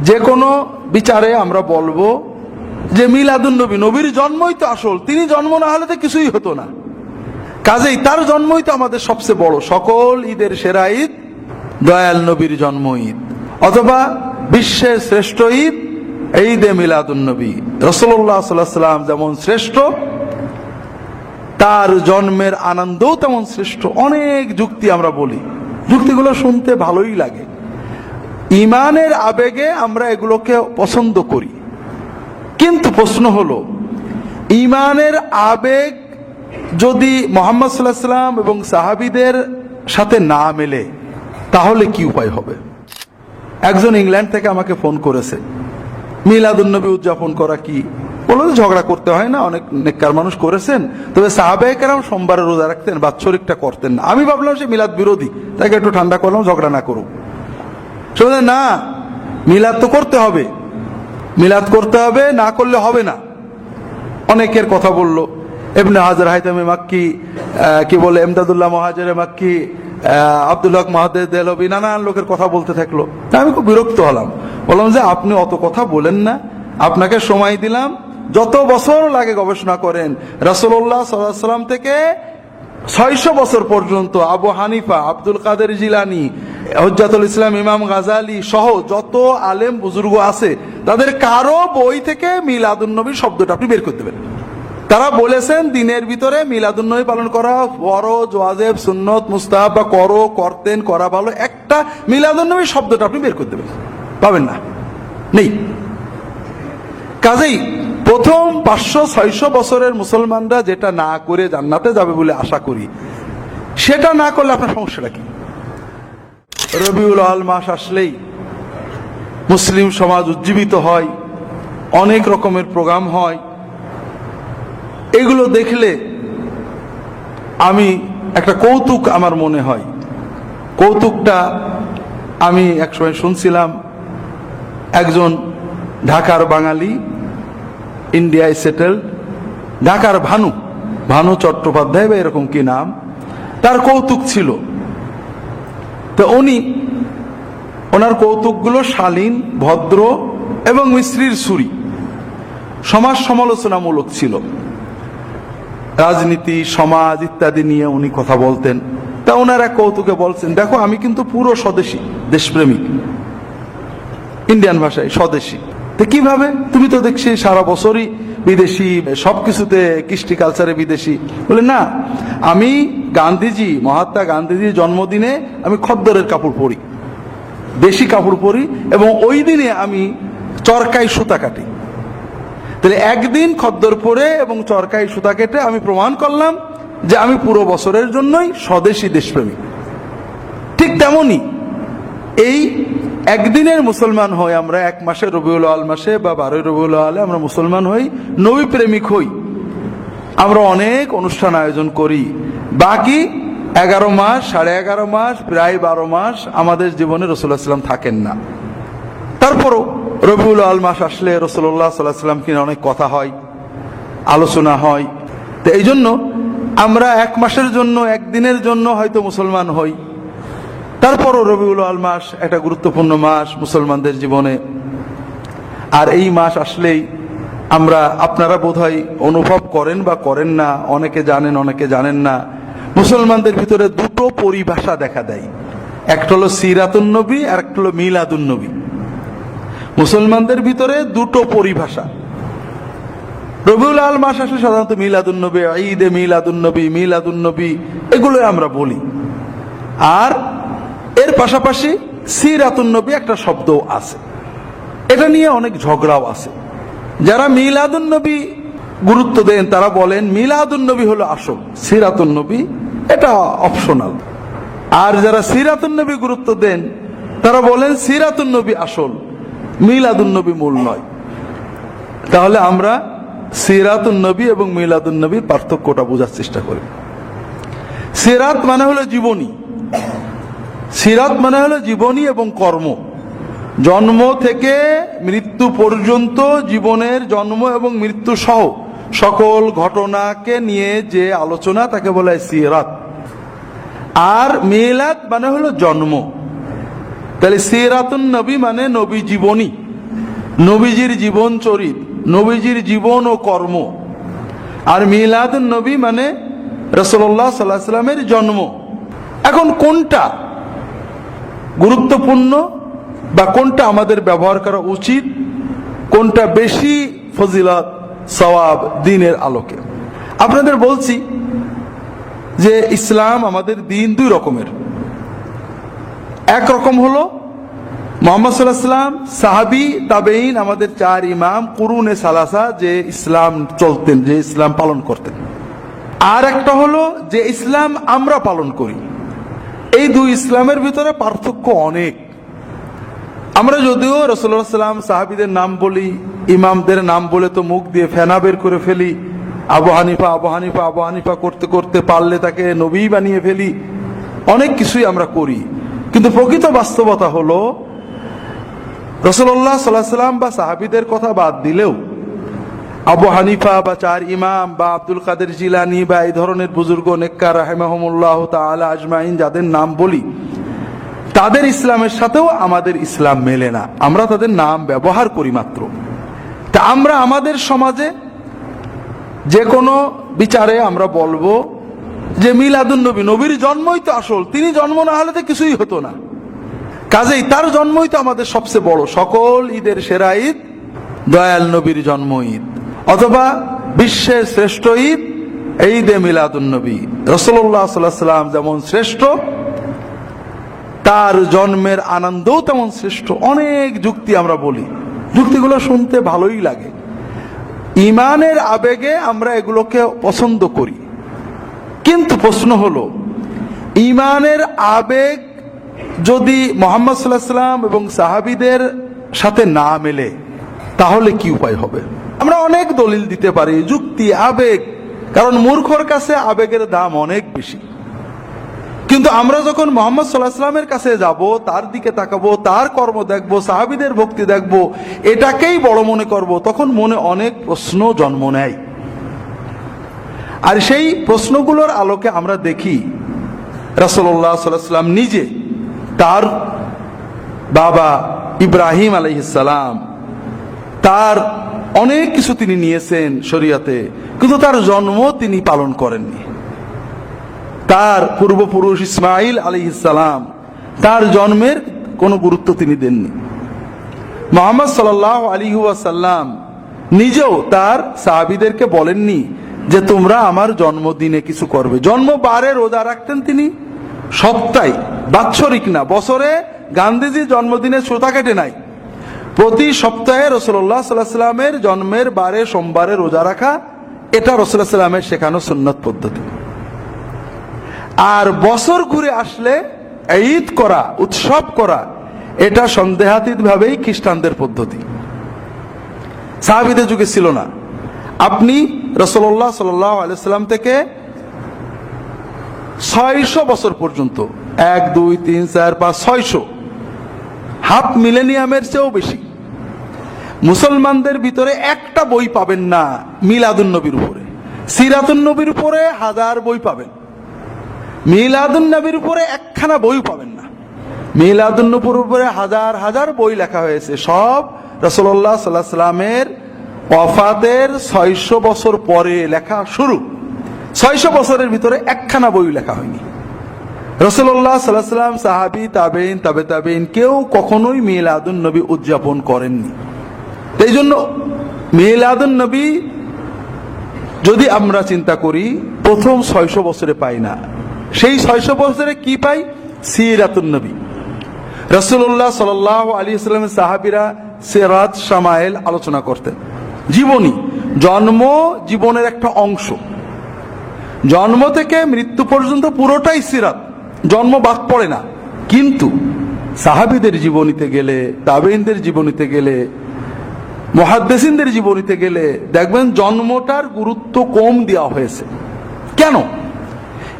যে কোনো বিচারে আমরা বলব যে মিলাদুন নবী, নবীর জন্মই তো আসল, তিনি জন্ম না হলে তো কিছুই হতো না। কাজেই তার জন্মই তো আমাদের সবচেয়ে বড়, সকল ঈদের সেরা ঈদ, দয়াল নবীর জন্ম ঈদ, অথবা বিশ্বের শ্রেষ্ঠ ঈদ, ঈদে মিলাদুন নবী। রসল্লাহ সাল্লাম যেমন শ্রেষ্ঠ, তার জন্মের আনন্দও তেমন শ্রেষ্ঠ। অনেক যুক্তি আমরা বলি। যুক্তিগুলো শুনতে ভালোই লাগে। ইমানের আবেগে আমরা এগুলোকে পছন্দ করি। কিন্তু প্রশ্ন হলো, ইমানের আবেগ যদি মোহাম্মদ সাল্লাহ সাল্লাম এবং সাহাবিদের সাথে না মেলে, তাহলে কি উপায় হবে? একজন ইংল্যান্ড থেকে আমাকে ফোন করেছে, মিলাদুন্নবী উদযাপন করা কি? বলল ঝগড়া করতে হয় না, অনেক নেককার মানুষ করেছেন, তবে সাহাবেকেরাম সোমবারে রোজা রাখতেন, বাৎসরিকটা করতেন না। আমি ভাবলাম সে মিলাদ বিরোধী, তাকে একটু ঠান্ডা করলাম, ঝগড়া না করুক। সে না মিলাদ তো করতে হবে। মিলাদ করতে হবে না করলে হবে না। অনেকের কথা বলল এমনি হাজার হাইতামে মাক্কি কি বলে এমদাদুল্লাহ মহাজারে মাক্কি আহ, আব্দুল হক মাহাদের দেলবি নানান লোকের কথা বলতে থাকল। আমি খুব বিরক্ত হলাম। বললাম যে আপনি অত কথা বলেন না। আপনাকে সময় দিলাম। যত বছর লাগে গবেষণা করেন রসল্লাহ সাল্লাম থেকে ছয়শো বছর পর্যন্ত আবু হানিফা আব্দুল কাদের জিলানি হজ্জাতুল ইসলাম, ইমাম গাজালি সহ যত আলেম বুজুর্গ আছে, তাদের কারও বই থেকে মিলাদুন্নবী শব্দটা আপনি বের করতে পারেন। তারা বলেছেন, দিনের ভিতরে মিলাদুন্নবী পালন করা ফরজ, ওয়াজেব, সুন্নত, মুস্তাহাব বা করো, করতেন, করা ভালো, একটা মিলাদুন্নবী শব্দটা আপনি বের করতে পারেন। পাবেন না। নেই। কাজেই প্রথম পাঁচশো, ছয়শো বছরের মুসলমানরা যেটা না করে জান্নাতে যাবে বলে আশা করি, সেটা না করলে আপনার সমস্যাটা কি? রবিউল আল মাস আসলেই মুসলিম সমাজ উজ্জীবিত হয়, অনেক রকমের প্রোগ্রাম হয়। এগুলো দেখলে আমি একটা কৌতুক আমার মনে হয়। কৌতুকটা আমি একসময় শুনছিলাম, একজন ঢাকার বাঙালি, ইন্ডিয়ায় সেটেল ঢাকার ভানু ভানু চট্টোপাধ্যায় বা এরকম কি নাম, তার কৌতুক ছিল। তো উনি, ওনার কৌতুকগুলো শালীন, ভদ্র এবং মিশ্রির সুরি সমাজ সমালোচনামূলক ছিল। রাজনীতি, সমাজ ইত্যাদি নিয়ে উনি কথা বলতেন। তা ওনার কৌতুকে বলছেন, দেখো, আমি কিন্তু পুরো স্বদেশী, দেশপ্রেমিক। ইন্ডিয়ান ভাষায়, স্বদেশী। তো কীভাবে? তুমি তো দেখছি সারা বছরই বিদেশি, সবকিছুতে কৃষ্টি কালচারে বিদেশি। বলে, না, আমি গান্ধীজি, মহাত্মা গান্ধীজির জন্মদিনে আমি খদ্দরের কাপড় পরি, দেশি কাপড় পরি এবং ওই দিনে আমি চরকায় সুতা কাটি। তাহলে একদিন খদ্দর পরে এবং চরকায় সুতা কেটে আমি প্রমাণ করলাম যে আমি পুরো বছরের জন্যই স্বদেশী দেশপ্রেমিক ঠিক তেমনই এই একদিনের মুসলমান হই আমরা এক মাসে রবিউল আল মাসে বা বারোই রবিউল আলে আমরা মুসলমান হই, নবী প্রেমিক হই। আমরা অনেক অনুষ্ঠান আয়োজন করি। বাকি এগারো মাস, সাড়ে এগারো মাস, প্রায় বারো মাস আমাদের জীবনে রসুল্লাহ সাল্লাম থাকেন না। তারপরও রবিউল আল মাস আসলে রসুল্লাহ সাল্লাহ সাল্লাম কিনে অনেক কথা হয়, আলোচনা হয়। তো এই জন্য আমরা এক মাসের জন্য একদিনের জন্য হয়তো মুসলমান হই। তারপরও রবিউল আল মাস একটা গুরুত্বপূর্ণ মাস মুসলমানদের জীবনে। আর এই মাস আসলেই আমরা আপনারা বোধহয় অনুভব করেন বা করেন না, অনেকে জানেন অনেকে জানেন না। মুসলমানদের ভিতরে দুটো পরিভাষা দেখা দেয়। একটা হলো সিরাতুন নবী, আর একটা হলো মিলাদুন নবী। মুসলমানদের ভিতরে দুটো পরিভাষা। রবিউল আল মাস আসলে সাধারণত ঈদে মিলাদুন নবী মিলাদুন নবী এগুলো আমরা বলি। আর এর পাশাপাশি সিরাতুন নবী একটা শব্দও আছে। এটা নিয়ে অনেক ঝগড়াও আছে। যারা মিলাদুন নবী গুরুত্ব দেন, তারা বলেন মিলাদুন নবী হলো আসল, সিরাতুন নবী এটা অপশনাল আর যারা সিরাতুন নবী গুরুত্ব দেন, তারা বলেন সিরাতুন নবী আসল, মিলাদুন নবী মূল নয়। তাহলে আমরা সিরাতুন নবী এবং মিলাদুন নবীর পার্থক্যটা বোঝার চেষ্টা করি। সিরাত মানে হলো জীবনী। সিরাত মানে হলো জীবনী এবং কর্ম। জন্ম থেকে মৃত্যু পর্যন্ত জীবনের জন্ম এবং মৃত্যু সহ সকল ঘটনাকে নিয়ে যে আলোচনা, তাকে বলা হয় সিরাত। আর মিলাদ মানে হলো জন্ম। তাহলে সিরাতুন নবী মানে নবী জীবনী, নবীজির জীবন চরিত, নবীজির জীবন ও কর্ম। আর মিলাদুন নবী মানে রসল্লাহ সাল্লাহ সাল্লামের জন্ম। এখন কোনটা গুরুত্বপূর্ণ? বা কোনটা আমাদের ব্যবহার করা উচিত, কোনটা বেশি ফজিলত, সওয়াব দিনের আলোকে। আপনাদের বলছি যে ইসলাম আমাদের দিন দুই রকমের। এক রকম হলো, মোহাম্মদ সাল্লাহ সাল্লাম সাহাবি তাবেইন আমাদের চার ইমাম, কুরুনে সালাসা, যে ইসলাম চলতেন, যে ইসলাম পালন করতেন। আর একটা হলো, যে ইসলাম আমরা পালন করি। এই দুই ইসলামের ভিতরে পার্থক্য অনেক। আমরা যদিও রসুল্লাহ সাল্লাম সাহাবিদের নাম বলি, ইমামদের নাম বলে তো মুখ দিয়ে ফেনা বের করে ফেলি, আবু হানিফা আবু হানিফা আবু হানিফা করতে করতে পারলে তাকে নবী বানিয়ে ফেলি, অনেক কিছুই আমরা করি। কিন্তু প্রকৃত বাস্তবতা হলো রসল্লাহ সাল্লাহ সাল্লাম বা সাহাবিদের কথা বাদ দিলেও, আবু হানিফা বা চার ইমাম বা আব্দুল কাদের জিলানি বা এই ধরনের বুজুর্গ নেককার রাহেমাহমুল্লাহ তালা আজমাইন যাদের নাম বলি তাদের ইসলামের সাথেও আমাদের ইসলাম মেলে না। আমরা তাদের নাম ব্যবহার করি মাত্র। তা আমরা আমাদের সমাজে যে কোনো বিচারে আমরা বলব যে মিলাদুন নবী, নবীর জন্মই তো আসল। তিনি জন্ম না হলে তো কিছুই হতো না। কাজেই তার জন্মই তো আমাদের সবচেয়ে বড়। সকল ঈদের সেরা ঈদ দয়াল নবীর জন্ম ঈদ। অথবা বিশ্বের শ্রেষ্ঠ ঈদ ঈদে মিলাদুন নবী। রসল্লাহ সাল্লাম যেমন শ্রেষ্ঠ তার জন্মের আনন্দও তেমন শ্রেষ্ঠ। অনেক যুক্তি আমরা বলি। যুক্তিগুলো শুনতে ভালোই লাগে। ইমানের আবেগে আমরা এগুলোকে পছন্দ করি। কিন্তু প্রশ্ন হলো, ইমানের আবেগ যদি মোহাম্মদ সাল্লাহ সাল্লাম এবং সাহাবিদের সাথে না মেলে, তাহলে কি উপায় হবে? আমরা অনেক দলিল দিতে পারি, যুক্তি, আবেগ। কারণ মূর্খর কাছে আবেগের দাম অনেক বেশি। কিন্তু আমরা যখন মোহাম্মদ সাল্লাহ সাল্লামের কাছে যাব, তার দিকে তাকাবো, তার কর্ম দেখব, সাহাবিদের ভক্তি দেখব, এটাকেই বড় মনে করব, তখন মনে অনেক প্রশ্ন জন্ম নেয়। আর সেই প্রশ্নগুলোর আলোকে আমরা দেখি রাসল্লাহ সাল্লাম নিজে, তার বাবা ইব্রাহিম আলহিসাল্লাম তার অনেক কিছু তিনি নিয়েছেন শরিয়াতে, কিন্তু তার জন্ম তিনি পালন করেননি। তার পূর্বপুরুষ ইসমাইল আলী ইসালাম তার জন্মের কোনো গুরুত্ব তিনি দেননি। মোহাম্মদ সাল্লাহ আলী সাল্লাম নিজেও তার সাহাবিদেরকে বলেননি যে, তোমরা আমার জন্মদিনে কিছু করবে। জন্মবারে রোজা রাখতেন তিনি? সপ্তাহে বাৎসরিক না, বছরে গান্ধীজির জন্মদিনে শ্রোতা কেটে নাই প্রতি সপ্তাহে রসল্লাহ সাল্লাহ সাল্লামের জন্মের বারে সোমবারে রোজা রাখা, এটা রসুল্লাহ সাল্লামের শেখানো সুন্নত পদ্ধতি। আর বছর ঘুরে আসলে ঈদ করা, উৎসব করা, এটা সন্দেহাতীত ভাবেই খ্রিস্টানদের পদ্ধতি। সাহাবিদের যুগে ছিল না। আপনি রসল্লাহ সাল্লাম থেকে ছয়শো বছর পর্যন্ত, এক, দুই, তিন, চার, পাঁচ, ছয়শো, হাফ মিলেনিয়ামের চেয়েও বেশি, মুসলমানদের ভিতরে একটা বই পাবেন না মিলাদুন নবীর উপরে। সিরাতুন নবীর উপরে হাজার বই পাবেন। মিলাদুন নবীর উপরে একখানা বই পাবেন না। মিলাদুন নবীর উপরে হাজার হাজার বই লেখা হয়েছে। সব রসল্লাহ সাল্লাহ সাল্লামের ওয়াফাতের ছয়শো বছর পরে লেখা শুরু। ছয়শো বছরের ভিতরে একখানা বই লেখা হয়নি। রসল্লাহ সাল্লাহ সাল্লাম সাহাবি তাবেইন তাবে তাবেইন কেউ কখনোই মিলাদুন নবী উদযাপন করেননি। এই জন্য মিলাদুন নবী যদি আমরা চিন্তা করি, প্রথম ছয়শো বছরে পাই না। সেই ছয়শো বছরে কি পাই? সিরাতুন নবী। রসুল্লাহ সাল আলী সাল্লামের সাহাবিরা সেরাত সামায়েল আলোচনা করতেন। জীবনী, জন্ম জীবনের একটা অংশ। জন্ম থেকে মৃত্যু পর্যন্ত পুরোটাই সিরাত। জন্ম বাদ পড়ে না। কিন্তু সাহাবিদের জীবনীতে গেলে তাবেইনদের জীবনীতে গেলে, মহাদ্দেসিনদের জীবনীতে গেলে দেখবেন জন্মটার গুরুত্ব কম দেওয়া হয়েছে। কেন?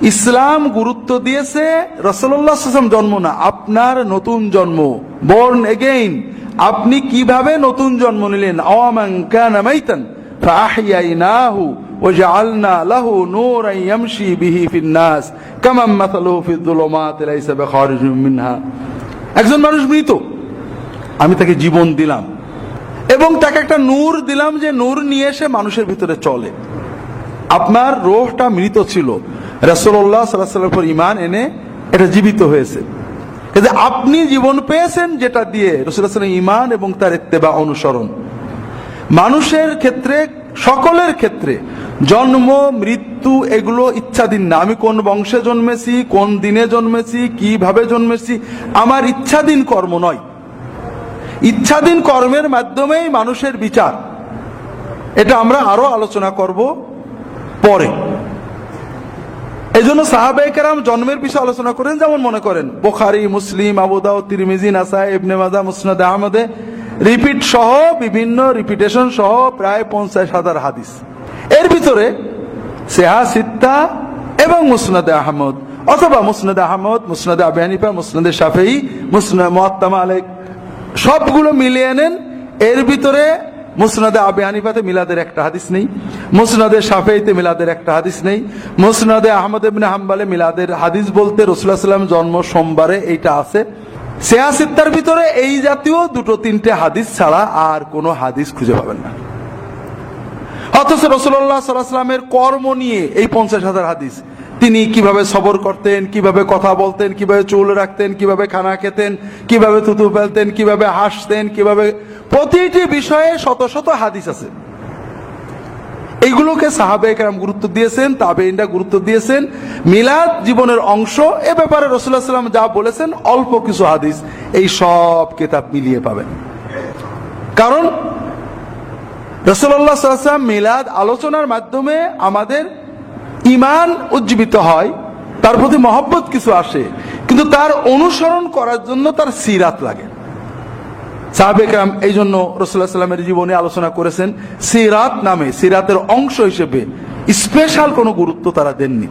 ইসলাম গুরুত্ব দিয়েছে রসল্লাহ জন্ম না আপনার নতুন জন্ম বর্ন এগেইন আপনি কিভাবে নতুন জন্ম নিলেন আওয়ামান কানা মাইতান ফাহিয়াইনাহু وجعلنا له نورا يمشي به في الناس كما مثله في الظلمات ليس بخارج منها একজন মানুষ মৃত আমি তাকে জীবন দিলাম এবং তাকে একটা নূর দিলাম যে নূর নিয়ে এসে মানুষের ভিতরে চলে আপনার রোহটা মৃত ছিল রসল্লাহ সাল্লাহ পর ইমান এনে এটা জীবিত হয়েছে। আপনি জীবন পেয়েছেন যেটা দিয়ে রসুল্লাহ ইমান এবং তার ইত্তেবা অনুসরণ। মানুষের ক্ষেত্রে, সকলের ক্ষেত্রে, জন্ম, মৃত্যু এগুলো ইচ্ছাধীন না। আমি কোন বংশে জন্মেছি, কোন দিনে জন্মেছি, কীভাবে জন্মেছি, আমার ইচ্ছাধীন কর্ম নয়। ইচ্ছাধীন কর্মের মাধ্যমেই মানুষের বিচার। এটা আমরা আরও আলোচনা করব পরে। এই জন্য সাহাবেকেরাম জন্মের বিষয়ে আলোচনা করেন, যেমন মনে করেন, বোখারি, মুসলিম আবুদাউ তিরমিজি নাসা ইবনে মাজা মুসনাদ আহমদে। রিপিট সহ বিভিন্ন রিপিটেশন সহ প্রায় পঞ্চাশ হাজার হাদিস। এর ভিতরে সেহা, সিত্তা এবং মুসনাদে আহমদ, অথবা মুসনাদে আহমদ, মুসনাদে আবি হানিফা, মুসনাদে শাফেই মুসনাদ মোয়াত্তামা আলেক সবগুলো মিলিয়ে নেন, এর ভিতরে মুসনাদে আবে হানিফাতে মিলাদের একটা হাদিস নেই। মুসনাদে শাফেইতে মিলাদের একটা হাদিস নেই। মুসনাদে আহমদ ইবনে হাম্বালে মিলাদের হাদিস বলতে রসুল্লাহ সাল্লাম জন্ম সোমবারে এইটা আছে। সেয়াসিত্তার ভিতরে এই জাতীয় দুটো তিনটে হাদিস ছাড়া আর কোনো হাদিস খুঁজে পাবেন না। অথচ রসুল্লাহ সাল্লাহামের কর্ম নিয়ে এই পঞ্চাশ হাজার হাদিস তিনি কীভাবে সবর করতেন, কীভাবে কথা বলতেন, কীভাবে চুল রাখতেন, কীভাবে খানা খেতেন, কীভাবে থুতু ফেলতেন, কীভাবে হাসতেন, কীভাবে প্রতিটি বিষয়ে শত শত হাদিস আছে। এইগুলোকে সাহাবে কেরাম গুরুত্ব দিয়েছেন তাবে তাবেইনরা গুরুত্ব দিয়েছেন। মিলাদ জীবনের অংশ, এ ব্যাপারে রসুল্লাহ সাল্লাম যা বলেছেন, অল্প কিছু হাদিস, এই সব কিতাব মিলিয়ে পাবেন। কারণ রসুল্লাহ সাল্লাম মিলাদ আলোচনার মাধ্যমে আমাদের ইমান উজ্জীবিত হয়, তার প্রতি মহব্বত কিছু আসে, কিন্তু তার অনুসরণ করার জন্য তার সিরাত লাগে। সাহাবেকরাম এই জন্য রসুল্লাহ সাল্লামের জীবনে আলোচনা করেছেন, সিরাত নামে, সিরাতের অংশ হিসেবে স্পেশাল কোনো গুরুত্ব তারা দেননি।